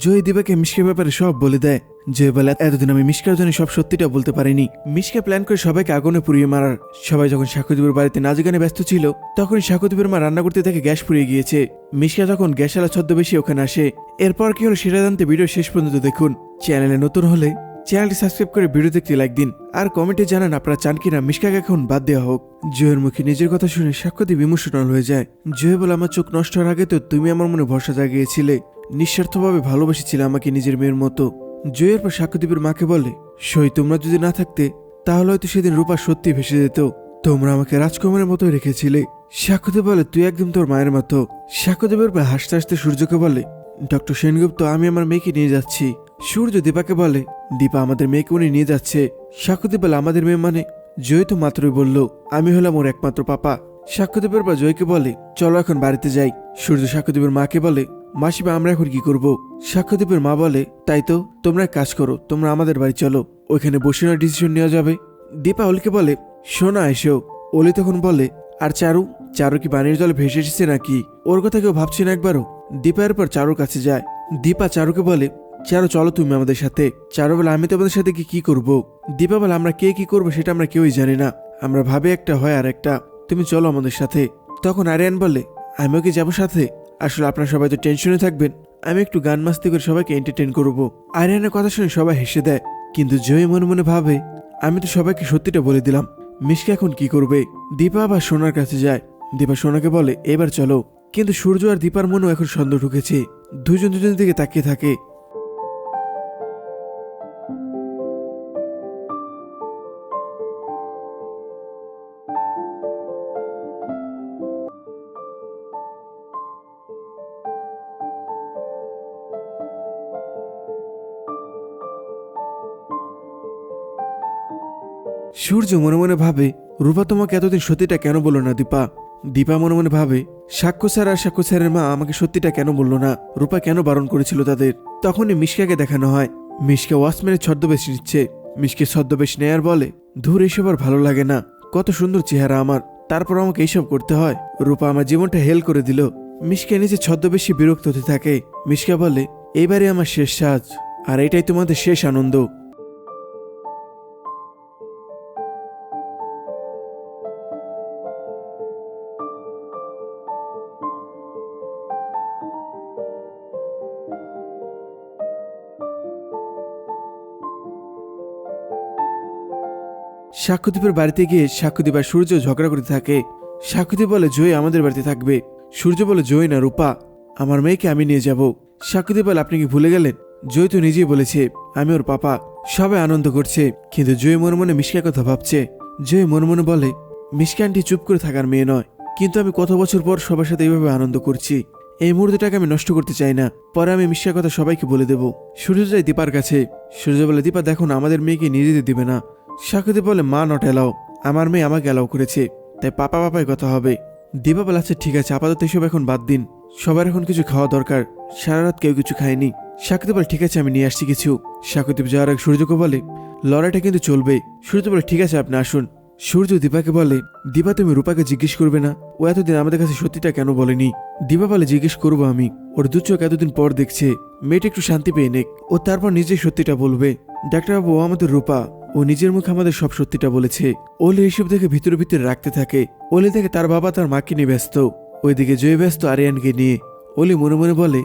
জয় দিবাকে মিশকের ব্যাপারে সব বলে দেয়। জয় বলে, এতদিন আমি মিশকার জন্য সব সত্যিটা বলতে পারিনি। মিশকে প্ল্যান করে সবাইকে আগুনে পুড়িয়ে মারার। সবাই যখন সাকুদীপের বাড়িতে নাচ গানে ব্যস্ত ছিল তখন সাকুদীপের মা রান্না করতে দেখে গ্যাস পুড়িয়ে গিয়েছে। মিশকা তখন গ্যাসালা ছদ্মবেশী ওখানে আসে। এরপর কি হলো সেটা জানতে ভিডিও শেষ পর্যন্ত দেখুন। চ্যানেলে নতুন হলে চ্যানেলটি সাবস্ক্রাইব করে ভিডিও দেখতে লাইক দিন। আর কমেন্টে জানান আপনারা চান কিনা, মিশকাকে এখন বাদ দেওয়া হোক। জয়ের মুখে নিজের কথা শুনে সাক্ষ্যদীপ ইমোশনাল হয়ে যায়। জয় বলে, আমার চোখ নষ্ট হওয়ার আগে তো তুমি আমার মনে ভরসা জাগিয়েছিলে। নিঃস্বার্থভাবে ভালোবেসেছিলে আমাকে নিজের মেয়ের মতো। জয়ের পর সাক্ষ্যদীপের মাকে বলে, সই, তোমরা যদি না থাকতে, তাহলে হয়তো সেদিন রূপা সত্যি ভেসে যেত। তোমরা আমাকে রাজকুমারের মতো রেখেছিলে। সাক্ষ্যদেব বলে, তুই একদম তোর মায়ের মতো। সাক্ষ্যদেবের পর হাসতে হাসতে সূর্যকে বলে, ডক্টর সেনগুপ্ত, আমি আমার মেয়েকে নিয়ে যাচ্ছি। সূর্য দীপাকে বলে, দীপা আমাদের মেয়েকে উনি নিয়ে যাচ্ছে। সাক্ষ্যদেব বলে, আমাদের মেয়ে মানে? জয় তো মাত্রই বলল, আমি হলাম ওর একমাত্র পাপা। সাক্ষ্যদেবের বা জয়কে বলে, চলো এখন বাড়িতে যাই। সূর্য সাক্ষ্যদেবের মাকে বলে মাসিমা, আমরা এখন কি করব? সাক্ষ্যদীপের মা বলে, তাই তো, তোমরা কাজ করো, তোমরা আমাদের বাড়ি চলো, ওইখানে বসে না ডিসিশন নেওয়া যাবে। দীপা অলিকে বলে, শোনা, এসো। অলি তখন বলে, আর চারু চারু কি পানির জলে ভেসে এসেছে নাকি? ওর কথা কেউ ভাবছে না একবারও? দীপা এরপর চারুর কাছে যায়। দীপা চারুকে বলে, চারু, চলো তুমি আমাদের সাথে। চারু বলে, আমি তোমাদের সাথে কি কি করব? দীপা বলে, আমরা কে, কি করব সেটা আমরা কেউই জানি না। আমরা ভাবে একটা হয় আর একটা। তুমি চলো আমাদের সাথে। তখন আরিয়ান বলে, আমিও কি যাব সাথে? আসলে আপনারা সবাই তো টেনশনে থাকবেন। আমি একটু গান মাস্তি করে সবাইকে এন্টারটেন করব। আরিয়ানের কথা শুনে সবাই হেসে দেয়, কিন্তু জয় মনে মনে ভাবে, আমি তো সবাইকে সত্যিটা বলে দিলাম। মিশকে এখন কি করবে? দীপা আবার সোনার কাছে যায়। দীপা সোনাকে বলে, এবার চলো। কিন্তু সূর্য আর দীপার মনেও এখন সন্দেহ ঢুকেছে। দুজন দুজনের দিকে তাকিয়ে থাকে। সূর্য মনে মনে ভাবে, রূপা, তোমাকে এতদিন সত্যিটা কেন বলল না, দীপা? দীপা মনে মনে ভাবে, সাক্ষ্য স্যার আর সাক্ষ্য স্যারের মা আমাকে সত্যিটা কেন বলল না? রূপা কেন বারণ করেছিল তাদের? তখনই মিশকাকে দেখানো হয়। মিশকা ওয়াচম্যানের ছদ্মবেশ নিচ্ছে। মিশকে ছদ্মবেশ নেয়ার বলে, ধূর, এসব আর ভালো লাগে না। কত সুন্দর চেহারা আমার। তারপর আমাকে এইসব করতে হয়। রূপা আমার জীবনটা হেল করে দিল। মিশকা নিচে ছদ্মবেশী বিরক্ত হতে থাকে। মিশকা বলে, এইবারে আমার শেষ সাজ। আর এটাই তোমাদের শেষ আনন্দ। সাক্ষ্যদীপের বাড়িতে গিয়ে সাক্ষ্যদীপ আর সূর্য ঝগড়া করতে থাকে। সাক্ষ্যদীপ বলে জয় আমাদের বাড়িতে থাকবে। সূর্য বলে জয় না, রূপা। আমার মেয়েকে আমি নিয়ে যাব। সাক্ষ্যদীপ বলে, আপনি কি ভুলে গেলেন? জয় তো নিজেই বলেছে, আমি ওর পাপা। সবাই আনন্দ করছে, কিন্তু জয় মনে মনে মিশকার কথা ভাবছে। জয় মনে মনে বলে মিশকা চুপ করে থাকার মেয়ে নয়, কিন্তু আমি কত বছর পর সবার সাথে এইভাবে আনন্দ করছি। এই মুহূর্তটাকে আমি নষ্ট করতে চাই না। পরে আমি মিশকার কথা সবাইকে বলে দেব। সূর্য যায় দীপার কাছে। সূর্য বলে, দীপা, দেখো আমাদের মেয়েকে নিয়ে যেতে দিবে না। সাকুদি বলে, মা নট এলাও আমার মেয়ে আমাকে এলাও করেছে, তাই পাপা পাপাই কথা হবে। দীপা বলে আচ্ছা ঠিক আছে, আপাতত এসব এখন বাদ দিন। সবার এখন কিছু খাওয়া দরকার। সারা রাত কেউ কিছু খায়নি। সাকুদি বলে, ঠিক আছে, আমি নিয়ে আসছি কিছু। সাকুদীপ যাওয়ার আগে সূর্যকে বলে, লড়াইটা কিন্তু চলবে। সূর্য বলে, ঠিক আছে, আপনি আসুন। সূর্য দীপাকে বলে, দীপা, তুমি রূপাকে জিজ্ঞেস করবে না। ও এতদিন আমাদের কাছে সত্যিটা কেন বলেনি? দীপা বলে, জিজ্ঞেস করব আমি। ওর দু চোখ এতদিন পর দেখছে। মেয়েটা একটু শান্তি পেয়ে নেক। ও তারপর নিজে সত্যিটা বলবে। ডাক্তারবাবু, ও আমাদের রূপা। ও নিজের মুখে আমাদের সব সত্যিটা বলেছে। ওলে এইসব দেখে ভিতরে ভিতরে রাখতে থাকে। ওলে দেখে তার বাবা তার মাকে নিয়ে ব্যস্ত। ওইদিকে জয় ব্যস্ত আরিয়ানকে নিয়ে। ওলি মনে মনে বলে,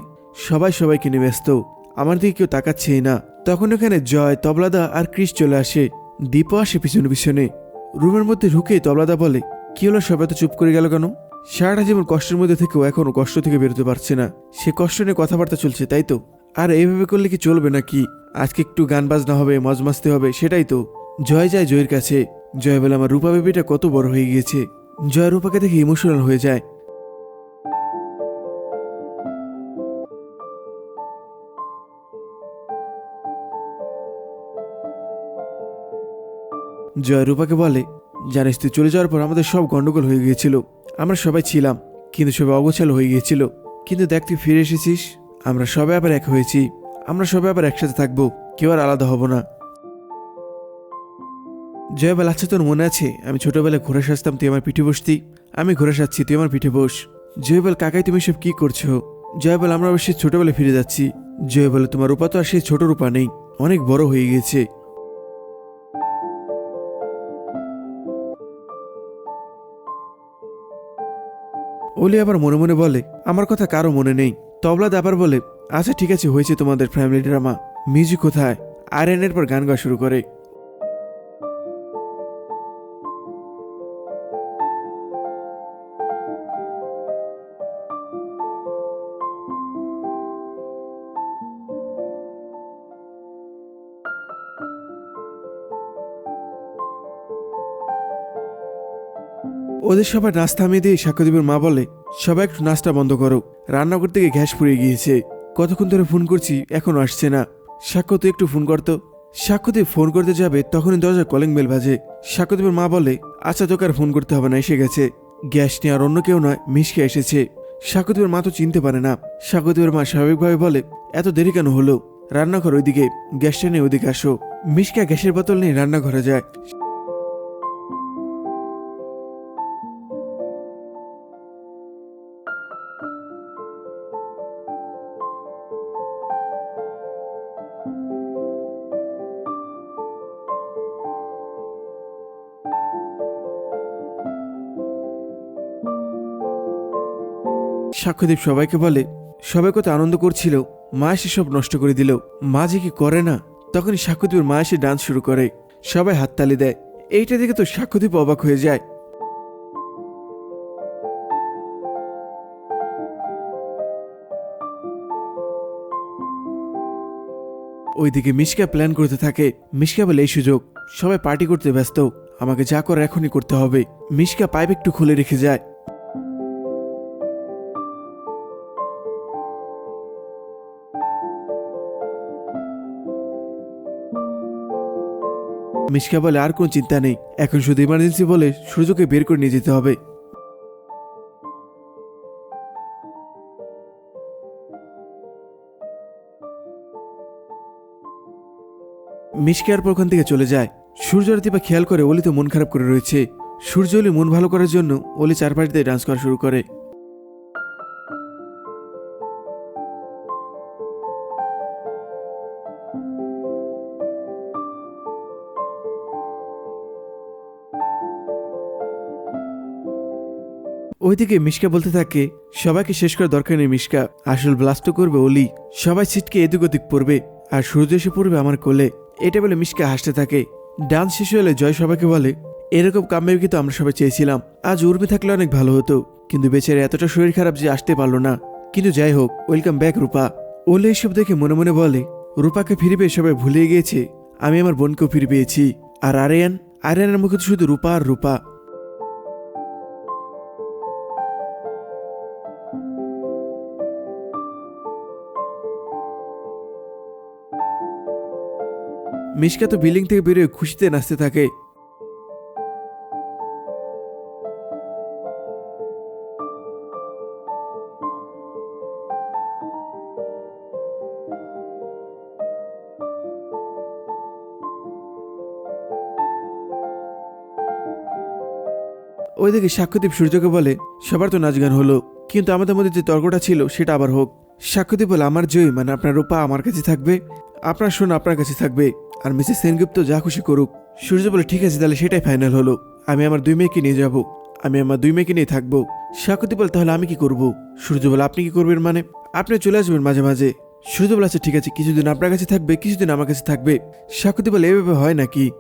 সবাই সবাইকে নিয়ে ব্যস্ত। আমার দিকে কেউ তাকাচ্ছেই না। তখন এখানে জয়, তবলাদা আর ক্রিস চলে আসে। দীপও আসে পিছনে পিছনে। রুমের মধ্যে ঢুকে তবলাদা বলে, কি হলো, সবাই তো চুপ করে গেল কেন? সারাটা জীবন কষ্টের মধ্যে থেকেও এখনও কষ্ট থেকে বেরোতে পারছে না। সে কষ্ট নিয়ে কথাবার্তা চলছে, তাই তো? আর এইভাবে করলে কি চলবে নাকি? আজকে একটু গান বাজনা হবে, মজ মাস্তি হবে, সেটাই তো। জয় যায় জয়ের কাছে। জয় বলে আমার রূপা বেবিটা কত বড় হয়ে গিয়েছে। জয় রূপাকে দেখে ইমোশনাল হয়ে যায়। জয় রূপাকে বলে, জানিস তুই চলে যাওয়ার পর আমাদের সব গন্ডগোল হয়ে গিয়েছিল। আমরা সবাই ছিলাম, কিন্তু সবাই অগোছালো হয়ে গিয়েছিল। কিন্তু দেখ তুই ফিরে এসেছিস। আমরা সবাই আবার এক হয়েছি। আমরা সবাই আবার একসাথে থাকব। কেউ আর আলাদা হব না। জয়বাল আচ্ছা তোর মনে আছে? আমি ছোটবেলায় ঘোড়া সাজতাম, তুই আমার পিঠে বসতি। আমি ঘোড়া সাজছি, তুই আমার পিঠে বস। জয়বাল কাকাই, তুমি সব কি করছ? জয়বাল আমরা অবশ্যই ছোটবেলায় ফিরে যাচ্ছি। জয় বলে তোমার রূপা তো আর সেই ছোট রূপা নেই। অনেক বড় হয়ে গেছে। ওলি আবার মনে মনে বলে, আমার কথা কারও মনে নেই। তবলাদ দাবার বলে আচ্ছা ঠিক আছে, হয়েছে তোমাদের ফ্যামিলি ড্রামা মিউজিক কোথায়? আয়রনের পর গান গাওয়া শুরু করে। ওদের সবাই নাস্তা থামিয়ে দিয়ে সাক্ষ্যদীপের মা বলে, সবাই একটু নাস্তা বন্ধ করো। রান্নাঘর থেকে গিয়ে গ্যাস পুড়ে গিয়েছে। কতক্ষণ ধরে ফোন করছি, এখনও আসছে না। সাক্ষ্য, তুই একটু ফোন করতো সাক্ষ্যদীপ ফোন করতে যাবে, তখনই দরজার কলিং বেল বাজে। সাক্ষ্যদীপের মা বলে আচ্ছা তোকে আর ফোন করতে হবে না, এসে গেছে। গ্যাস নিয়ে আর অন্য কেউ নয়, মিশকে এসেছে। সাক্ষ্যদীপের মা তো চিনতে পারে না। সাক্ষ্যদীপের মা স্বাভাবিকভাবে বলে, এত দেরি কেন হলো? রান্নাঘর ওইদিকে, গ্যাসটা নিয়ে ওইদিকে আসো। মিশকা গ্যাসের বোতল নিয়ে রান্নাঘরে যায়। সাক্ষ্যদীপ সবাইকে বলে। সবাই কত আনন্দ করছিল। মা এসে সব নষ্ট করে দিল। মা যে কি করে না? তখনই সাক্ষ্যদীপের মা এসে ডান্স শুরু করে। সবাই হাততালি দেয়। এইটা দেখে তো সাক্ষ্যদীপ অবাক হয়ে যায়। ওইদিকে মিশকা প্ল্যান করতে থাকে। মিশকা বলে, এই সুযোগ। সবাই পার্টি করতে ব্যস্ত। আমাকে যা করার এখনই করতে হবে। মিশকা পাইপ একটু খুলে রেখে যায়। মিশকা বলে, আর কোনো চিন্তা নেই। এখন শুধু ইমার্জেন্সি বলে সূর্যকে বের করে নিয়ে যেতে হবে। মিশকে আর পর ওখান থেকে চলে যায়। সূর্য রাতিপা খেয়াল করে অলি তো মন খারাপ করে রয়েছে। সূর্য অলি মন ভালো করার জন্য অলি চারপাশে ডান্স করা শুরু করে। ওইদিকে মিশকা বলতে থাকে, সবাইকে শেষ করার দরকার নেই মিশকা, আসল ব্লাস্ট করবে অলি সবাই ছিটকে এদিক ওদিক পড়বে, আর সূর্য এসে পড়বে আমার কোলে। এটা বলে মিশকা হাসতে থাকে। ডান্স শেষ হলে জয় সবাইকে বলে, এরকম কাম্যকি তো আমরা সবাই চেয়েছিলাম। আজ উর্মি থাকলে অনেক ভালো হতো, কিন্তু বেচারে এতটা শরীর খারাপ যে আসতে পারল না। কিন্তু যাই হোক ওয়েলকাম ব্যাক রূপা। ওলে এসব দেখে মনে মনে বলে, রূপাকে ফিরে পেয়ে সবাই ভুলে গিয়েছে। আমি আমার বোনকেও ফিরে পেয়েছি। আর আরিয়ান? আরিয়ানের মুখে শুধু রূপা আর রূপা। মিশকা তো বিল্ডিং থেকে বেরোয় খুশিতে নাচতে থাকে। ওইদিকে সাক্ষ্যদীপ সূর্যকে বলে, সবার তো নাচ গান হলো, কিন্তু আমাদের মধ্যে যে তর্কটা ছিল সেটা আবার হোক। সাক্ষ্যদীপ বলে, আমার জয় মানে আপনার রূপা আমার কাছে থাকবে, আপনার শোন আপনার কাছে থাকবে। আর মিসেস সেনগুপ্ত যা খুশি করুক। সূর্য বলে, ঠিক আছে, তাহলে সেটাই ফাইনাল হলো। আমি আমার দুই মেয়েকে নিয়ে যাব। আমি আমার দুই মেয়েকে নিয়ে থাকব। সাক্ষ্যদীপ বলে, তাহলে আমি কি করব? সূর্য বলে, আপনি কি করবেন মানে? আপনি চলে আসবেন মাঝে মাঝে। সূর্য বলে আচ্ছা ঠিক আছে, কিছুদিন আপনার কাছে থাকবে, কিছুদিন আমার কাছে থাকবে। সাক্ষ্যদীপ বলে, এভাবে হয় নাকি?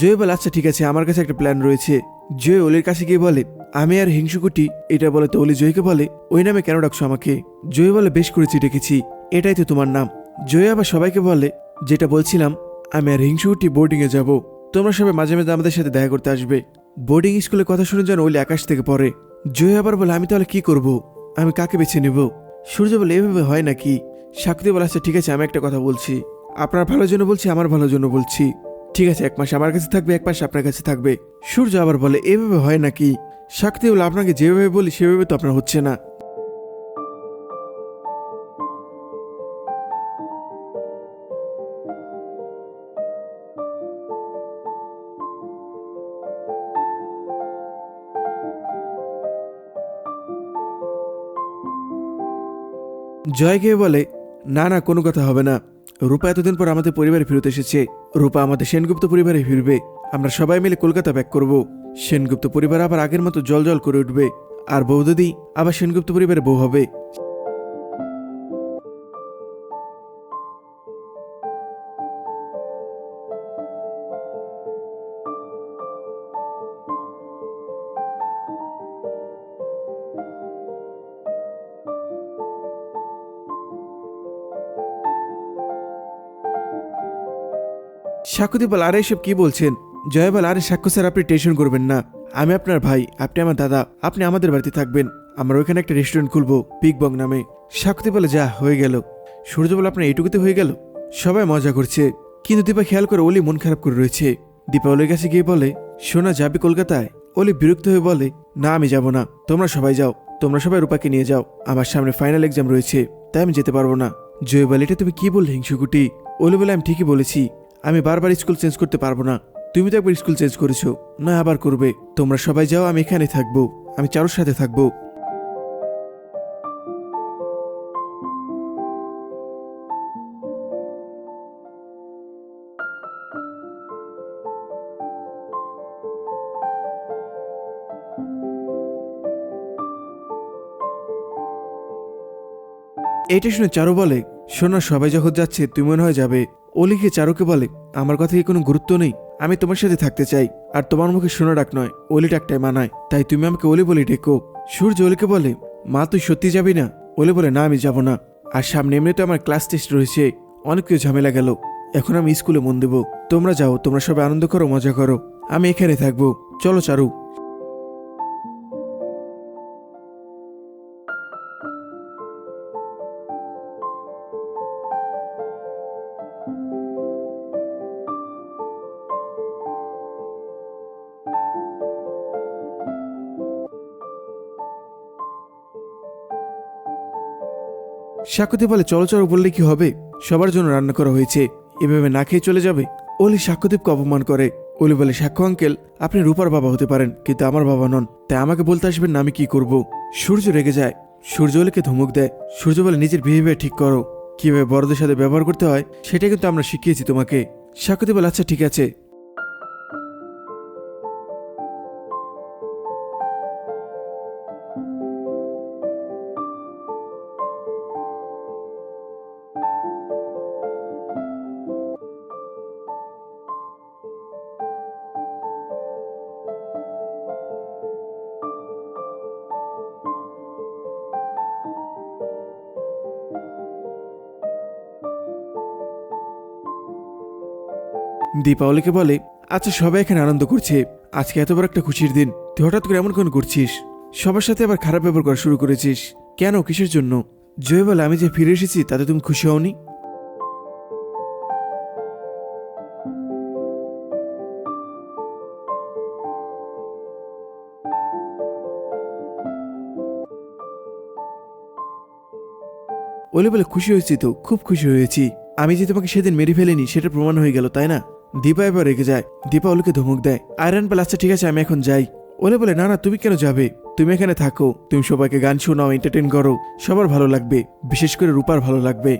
জয় বলে আচ্ছা ঠিক আছে, আমার কাছে একটা প্ল্যান রয়েছে। জয় অলির কাছে গিয়ে বলে, আমি আর হিংসুকুটি এটা বলে, তো অলি জয়কে বলে, ওই নামে কেন ডাকছো আমাকে? জয় বলে, বেশ করেছি, ডেকেছি। এটাই তো তোমার নাম। জয় আবার সবাইকে বলে, যেটা বলছিলাম আমি আর হিংসুকুটি বোর্ডিং এ যাব। তোমরা সবাই মাঝে মাঝে আমাদের সাথে দেখা করতে আসবে। বোর্ডিং স্কুলে কথা শুনে যেন ওলি আকাশ থেকে পড়ে। জয় আবার বলে, আমি তাহলে কি করব? আমি কাকে বেছে নেব? সূর্য বলে, এভাবে হয় নাকি? সাক্ষী বলে আচ্ছা ঠিক আছে, আমি একটা কথা বলছি। আপনার ভালোর জন্য বলছি, আমার ভালোর জন্য বলছি। ঠিক আছে, এক মাস আমার কাছে থাকবে, এক মাস আপনার কাছে থাকবে। সূর্য আবার বলে, এভাবে হয় নাকি? শাক্তি বলে, আপনাকে যেভাবে বলি, সেভাবে তো আপনার হচ্ছে না। জয় গিয়ে বলে, না না, কোনো কথা হবে না। রূপা এতদিন পর আমাদের পরিবারে ফিরতে এসেছে। রূপা আমাদের সেনগুপ্ত পরিবারে ফিরবে। আমরা সবাই মিলে কলকাতা ব্যাক করব। সেনগুপ্ত পরিবার আবার আগের মতো জল জল করে উঠবে। আর বৌদি আবার সেনগুপ্ত পরিবারে বউ হবে। সাকুদি বল, আরে এসব কি বলছেন? জয় বল, আরে সাক্ষ্য স্যার, আপনি টেনশন করবেন না। আমি আপনার ভাই, আপনি আমার দাদা, আপনি আমাদের বাড়িতে থাকবেন। আমরা ওইখানে একটা রেস্টুরেন্ট খুলবো পিক বং নামে। সাকুতি বলে, যা, হয়ে গেল। সূর্য বলে আপনার এইটুকুতে হয়ে গেল? সবাই মজা করছে। কিন্তু দীপা, খেয়াল করে, অলি মন খারাপ করে রয়েছে। দীপা অলির কাছে গিয়ে বলে, সোনা, যাবি কলকাতায়? অলি বিরক্ত হয়ে বলে, না, আমি যাব না। তোমরা সবাই যাও। তোমরা সবাই রূপাকে নিয়ে যাও। আমার সামনে ফাইনাল এক্সাম রয়েছে, তাই আমি যেতে পারব না। জয় বলে, এটা তুমি কি বললে, হিংসুকুটি? অলি বলে, আমি ঠিকই বলেছি। আমি বারবার স্কুল চেঞ্জ করতে পারব না। তুমি তো একবার স্কুল চেঞ্জ করেছ, না আবার করবে। তোমরা সবাই যাও, আমি এখানে থাকব। আমি চারুর সাথে থাকব। এটা শুনে চারু বলে, শোনা, সবাই যখন যাচ্ছে তুমি মনে হয় যাবে। অলিকে চারুকে বলে, আমার কথা কি কোনো গুরুত্ব নেই? আমি তোমার সাথে থাকতে চাই। আর তোমার মুখে শোনা ডাক নয় অলি ডাকটাই মানায়। তাই তুমি আমাকে অলি বলে ডেকো। সূর্য অলিকে বলে, মা, তুই সত্যি যাবি না? অলি বলে, না, আমি যাব না। আর সামনে এমনিতে আমার ক্লাস টেস্ট রয়েছে। অনেক কিছু ঝামেলা গেল। এখন আমি স্কুলে মন দেবো। তোমরা যাও, তোমরা সবাই আনন্দ করো, মজা করো। আমি এখানে থাকব। চলো চারু। সাকুতি বলে, চলো বললে কি হবে? সবার জন্য রান্না করা হয়েছে। এভাবে না খেয়ে চলে যাবে? অলি সাক্ষ্যদীপকে অপমান করে। অলি বলে, সাক্ষ্য, আঙ্কেল, আপনি রূপার বাবা হতে পারেন, কিন্তু আমার বাবা নন। তাই আমাকে বলতে আসবেন না, আমি কি করব? সূর্য রেগে যায়। সূর্য অলিকে ধমক দেয়। সূর্য বলে, নিজের বিহেভিয়ার ঠিক করো। কীভাবে বড়দের সাথে ব্যবহার করতে হয়, সেটা কিন্তু আমরা শিখিয়েছি তোমাকে। সাকুতি বলে আচ্ছা ঠিক আছে। দীপাবলিকে বলে আচ্ছা সবাই এখানে আনন্দ করছে। আজকে এত বড় একটা খুশির দিন। তুই হঠাৎ করে এমন কোন করছিস? সবার সাথে আবার খারাপ ব্যবহার করা শুরু করেছিস। কেন? কিসের জন্য? জয় বলে, আমি যে ফিরে এসেছি, তাতে তুমি খুশি হওনি? ওলে বলে, খুশি হয়েছি তো, খুব খুশি হয়েছি। আমি যে তোমাকে সেদিন মেরে ফেলিনি সেটা প্রমাণ হয়ে গেল, তাই না? দীপা এবার রেগে যায়। দীপা ওলুকে ধমক দেয়, আয়রন বলে আচ্ছা ঠিক আছে, আমি এখন যাই। ওলে বলে, না না, তুমি কেন যাবে? তুমি এখানে থাকো। তুমি সবাইকে গান শোনাও এন্টারটেন করো। সবার ভালো লাগবে, বিশেষ করে রূপার ভালো লাগবে।